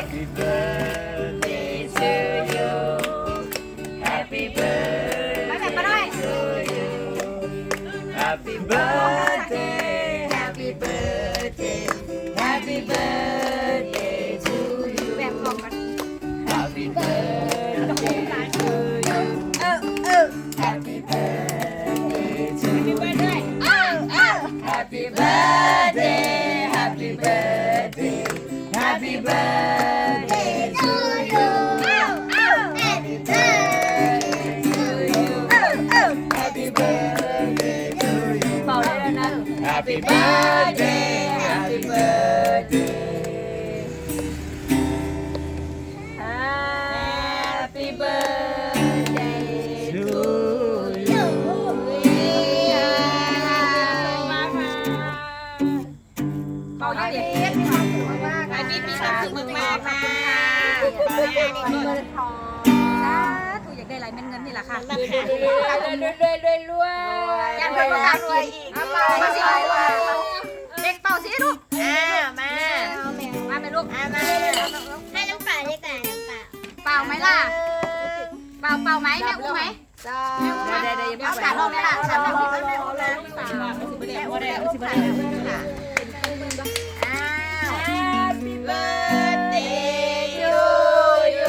Happy birthday to you Happy birthday to you Happy birthday Happy birthday Happy birthday to you แบบของกัน Happy birthday to you เออเออ Happy birthday to มี you เพื่อนด้วย Happy birthday Happy birthday Happy birthday Happy birthday Happy birthday Happy birthday to you you มาค่ะเป่าได้ดิไอบิ๊กมีความสุขมากๆนะเงินทองสาธุอยากได้หลายเม็ดเงินนี่แหละค่ะรวยรวยรวยรวยรวยยันเพิ่มประกาศรวยอีก ล่ะ เป่าเป่าไหมแม่อุ้มไหมแม่อุ้มไหมเดี๋ยวขาดลงไหมล่ะขาดลงไหมแม่อุ้มไหมแม่อุ้มไหมแม่อุ้มไหมอ้าว Happy birthday to you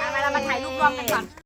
มาเรามาถ่ายรูปรวมกันก่อน